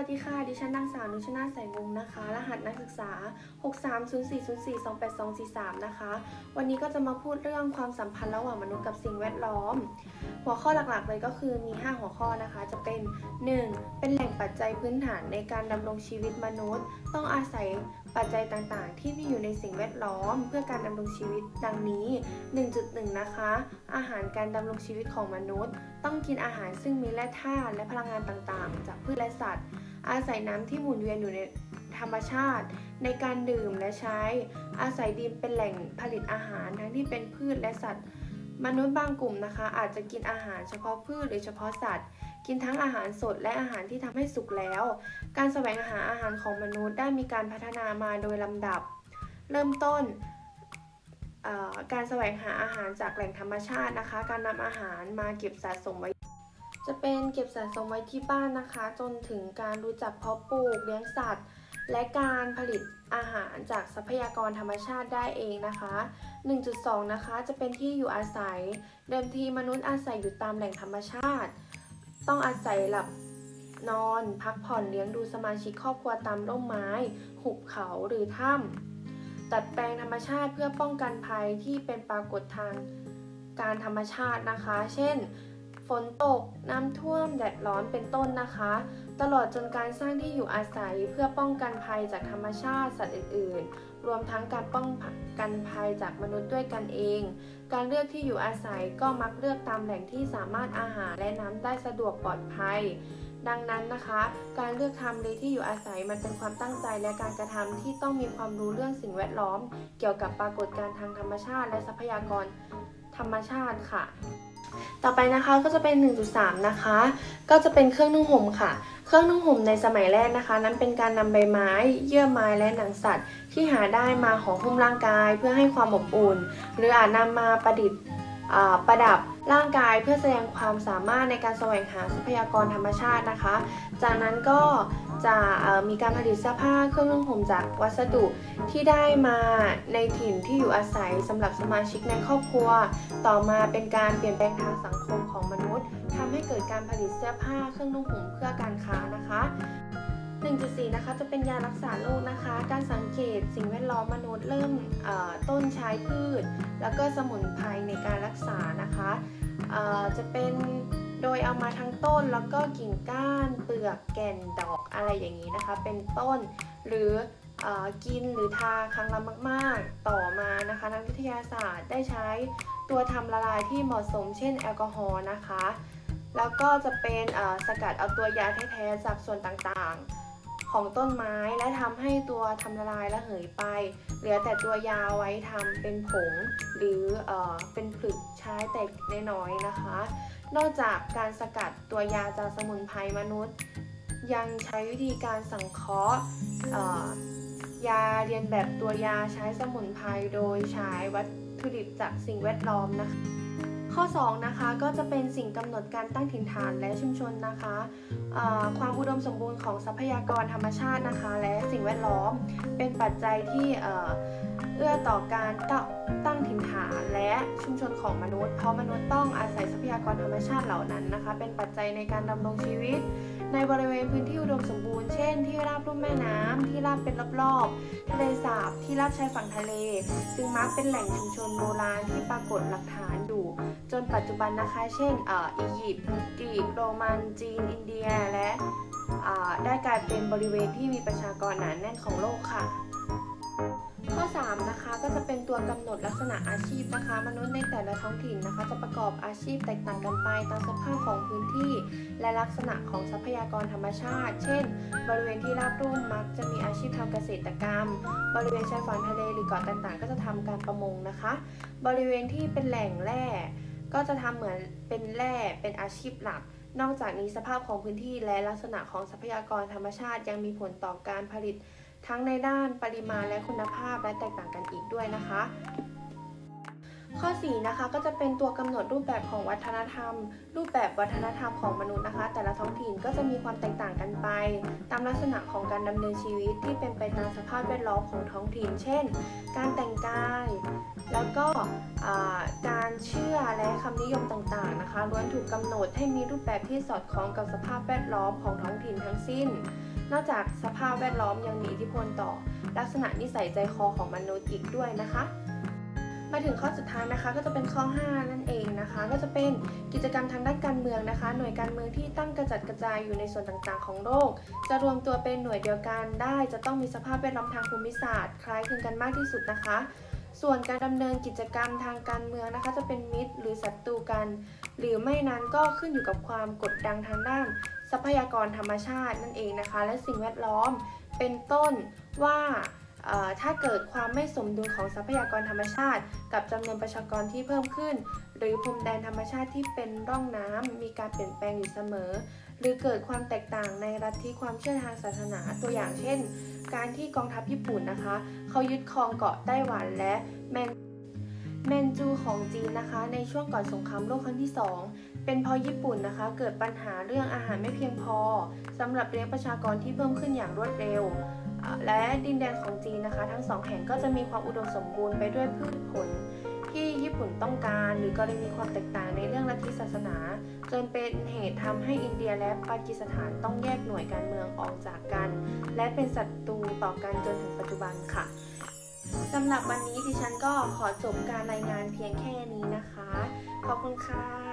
วัสดีค่ะ ดิฉันนางสาวนุชนาใส่วงศ์นะคะ รหัสนักศึกษา 6304042823 นะคะ วันนี้ก็จะมาพูดเรื่องความสัมพันธ์ระหว่างมนุษย์กับสิ่งแวดล้อม หัวข้อหลักๆเลยก็คือมี 5 หัวข้อนะคะ จะเป็น 1. เป็นแหล่งปัจจัยพื้นฐานในการดำรงชีวิตมนุษย์ ต้องอาศัยปัจจัยต่างๆ ที่มีอยู่ในสิ่งแวดล้อม เพื่อการดำรงชีวิตดังนี้ 1.1 นะคะ อาหารการดำรงชีวิตของมนุษย์ ต้องกินอาหารซึ่งมีแร่ธาตุและพลังงานต่างๆ จากพืชและสัตว์ อาศัยน้ำที่หมุนเวียนอยู่ในธรรมชาติ ในการดื่มและใช้ อาศัยดินเป็นแหล่งผลิตอาหารทั้งที่เป็นพืชและสัตว์ มนุษย์บางกลุ่มนะคะ อาจจะกินอาหารเฉพาะพืชหรือเฉพาะสัตว์ กินทั้งอาหารสดและอาหารที่ทำให้สุกแล้ว การแสวงหาอาหารของมนุษย์ได้มีการพัฒนามาโดยลำดับ เริ่มต้นการแสวงหาอาหารจากแหล่งธรรมชาตินะคะ การนำอาหารมาเก็บสะสมไว้ จะเป็นเก็บสะสมไว้ที่บ้านนะคะ จนถึงการรู้จักเพาะปลูกเลี้ยงสัตว์ และการผลิตอาหารจากทรัพยากรธรรมชาติได้เองนะคะ 1.2 นะคะ จะเป็นที่อยู่อาศัย เดิมทีมนุษย์อาศัยอยู่ตามแหล่งธรรมชาติ ต้องอาศัยหลับนอน พักผ่อนเลี้ยงดูสมาชิกครอบครัวตามร่มไม้ หุบเขาหรือถ้ำตัดแปลงธรรมชาติเพื่อป้องกันภัยที่เป็นปรากฏทางการธรรมชาตินะคะ เช่น ฝนตก น้ำท่วม แดดร้อนเป็นต้นนะคะ ตลอดจนการสร้างที่อยู่อาศัยเพื่อป้องกันภัยจากธรรมชาติสัตว์อื่น ๆ รวมทั้งการป้องกันภัยจากมนุษย์ด้วยกันเอง การเลือกที่อยู่อาศัยก็มักเลือกตามแหล่งที่สามารถอาหารและน้ำได้สะดวกปลอดภัย ดังนั้นนะคะ การเลือกทำเลที่อยู่อาศัยมันเป็นความตั้งใจและการกระทำที่ต้องมีความรู้เรื่องสิ่งแวดล้อม เกี่ยวกับปรากฏการณ์ทางธรรมชาติ และทรัพยากรธรรมชาติค่ะ ต่อไปนะคะก็จะเป็น 1.3 นะคะ ก็จะเป็นเครื่องนุ่งห่มค่ะ เครื่องนุ่งห่มในสมัยแรกนะคะ นั้นเป็นการนำใบไม้ เยื่อไม้และหนังสัตว์ ที่หาได้มาห่อหุ้มร่างกาย เพื่อให้ความอบอุ่น หรืออาจนำมาประดิษฐ์ ประดับร่างกายเพื่อแสดงความสามารถในการแสวงหาทรัพยากรธรรมชาตินะคะ จากนั้นก็จะมีการผลิตเสื้อผ้าเครื่องนุ่งห่มจากวัสดุที่ได้มาในถิ่นที่อยู่อาศัยสำหรับสมาชิกในครอบครัว ต่อมาเป็นการเปลี่ยนแปลงทางสังคมของมนุษย์ทำให้เกิดการผลิตเสื้อผ้าเครื่องนุ่งห่มเพื่อการค้านะคะ 1.4 นะคะจะเป็นยารักษาโรคนะคะ การสังเกตสิ่งแวดล้อมมนุษย์เริ่มต้นใช้พืช แล้วก็สมุนไพรในการรักษานะคะจะเป็นโดยเอามาทั้งต้นแล้วก็กิ่งก้านเปลือกแก่นดอกอะไรอย่างนี้นะคะ เป็นต้นหรืออกินหรือทาครั้งละมาก ๆ ต่อมานะคะ นักวิทยาศาสตร์ได้ใช้ตัวทำละลายที่เหมาะสมเช่นแอลกอฮอล์นะคะ แล้วก็จะเป็นสกัดเอาตัวยาแท้ ๆ จากส่วนต่างๆ ของต้นไม้และทำให้ตัวทำละลายระเหยไป เหลือแต่ตัวยาไว้ทำเป็นผงหรือเออเป็นผลึกใช้แต่น้อยๆนะคะ นอกจากการสกัดตัวยาจากสมุนไพรมนุษย์ ยังใช้วิธีการสังเคราะห์ยาเรียนแบบตัวยาใช้สมุนไพรโดยใช้วัตถุดิบจากสิ่งแวดล้อมนะคะ ข้อ 2 นะคะก็จะเป็นสิ่งกำหนดการตั้งถิ่นฐานและชุมชนนะคะความอุดมสมบูรณ์ของทรัพยากรธรรมชาตินะคะ และสิ่งแวดล้อมเป็นปัจจัยที่เอื้อต่อการตั้งตั้งถิ่นฐานและชุมชนของมนุษย์ เพราะมนุษย์ต้องอาศัยทรัพยากรธรรมชาติเหล่านั้นนะคะ เป็นปัจจัยในการดำรงชีวิต ในบริเวณพื้นที่อุดมสมบูรณ์ เช่น ที่ราบลุ่มแม่น้ำที่ราบเป็นรอบๆทะเลสาบ ที่ราบชายฝั่งทะเล จึงมักเป็นแหล่งชุมชนโบราณที่ปรากฏหลักฐานอยู่ จนปัจจุบันนะคะ เช่นอ,อ,อียิปต์กรีกโรมันจีน อินเดียและได้กลายเป็นบริเวณที่มีประชากรหนาแน่นของโลกค่ะ ข้อ 3 นะคะก็จะเป็นตัวกำหนดลักษณะอาชีพนะคะ มนุษย์ในแต่ละท้องถิ่นนะคะ จะประกอบอาชีพแตกต่างกันไปตามสภาพของพื้นที่ และลักษณะของทรัพยากรธรรมชาติ เช่น บริเวณที่ราบรุ่มมักจะมีอาชีพทำเกษตรกรรม บริเวณชายฝั่งทะเลหรือเกาะต่างๆ ก็จะทำการประมงนะคะ บริเวณที่เป็นแหล่งแร่ก็จะทำเหมือนเป็นแร่เป็นอาชีพหลักนอกจากนี้สภาพของพื้นที่และลักษณะของทรัพยากรธรรมชาติยังมีผลต่อการผลิต ทั้งในด้านปริมาณและคุณภาพและแตกต่างกันอีกด้วยนะคะ ข้อ4นะคะก็จะเป็นตัวกำหนดรูปแบบของวัฒนธรรม รูปแบบวัฒนธรรมของมนุษย์นะคะ แต่ละท้องถิ่นก็จะมีความแตกต่างกันไป ตามลักษณะของการดำเนินชีวิตที่เป็นไปตามสภาพแวดล้อมของท้องถิ่น เช่น การแต่งกาย แล้วก็การเชื่อและคำนิยมต่างๆนะคะล้วนถูกกำหนดให้มีรูปแบบที่สอดคล้องกับสภาพแวดล้อมของท้องถิ่นทั้งสิ้น นอกจากสภาพแวดล้อมยังมีอิทธิพลต่อ ลักษณะนิสัยใจคอของมนุษย์อีกด้วยนะคะ มาถึงข้อสุดท้ายนะคะก็จะเป็นข้อ 5 นั่นเองนะคะ ก็จะเป็นกิจกรรมทางด้านการเมืองนะคะ หน่วยการเมืองที่ตั้งกระจัดกระจายอยู่ในส่วนต่างๆ ของโลกจะรวมตัวเป็นหน่วยเดียวกันได้ จะต้องมีสภาพแวดล้อมทางภูมิศาสตร์ คล้ายคลึงกันมากที่สุดนะคะส่วนการดำเนินกิจกรรมทางการเมืองนะคะ จะเป็นมิตรหรือศัตรูกัน หรือไม่นั้นก็ขึ้นอยู่กับความกดดันทางด้าน ทรัพยากรธรรมชาตินั่นเองนะคะ และสิ่งแวดล้อมเป็นต้นว่าถ้าเกิดความไม่สมดุลของทรัพยากรธรรมชาติ กับจำนวนประชากรที่เพิ่มขึ้น หรือพรมแดนธรรมชาติที่เป็นร่องน้ำมีการเปลี่ยนแปลงอยู่เสมอ หรือเกิดความแตกต่างในรัฐที่ความเชื่อทางศาสนาตัวอย่างเช่น การที่กองทัพญี่ปุ่นนะคะ เขายึดครองเกาะไต้หวันและแมนแมนจูของจีนนะคะ ในช่วงก่อนสงครามโลกครั้งที่ 2 เป็นเพราะญี่ปุ่นนะคะ เกิดปัญหาเรื่องอาหารไม่เพียงพอสำหรับเลี้ยงประชากรที่เพิ่มขึ้นอย่างรวดเร็ว และดินแดนของจีนนะคะ ทั้งสองแห่งก็จะมีความอุดมสมบูรณ์ไปด้วยพืชผลที่ญี่ปุ่นต้องการหรือกรณีความแตกต่างในเรื่องลัทธิศาสนา จนเป็นเหตุทำให้อินเดียและปากีสถานต้องแยกหน่วยการเมืองออกจากกัน และเป็นศัตรูต่อกันจนถึงปัจจุบันค่ะสำหรับวันนี้ดิฉันก็ขอจบการรายงานเพียงแค่นี้นะคะ ขอบคุณค่ะ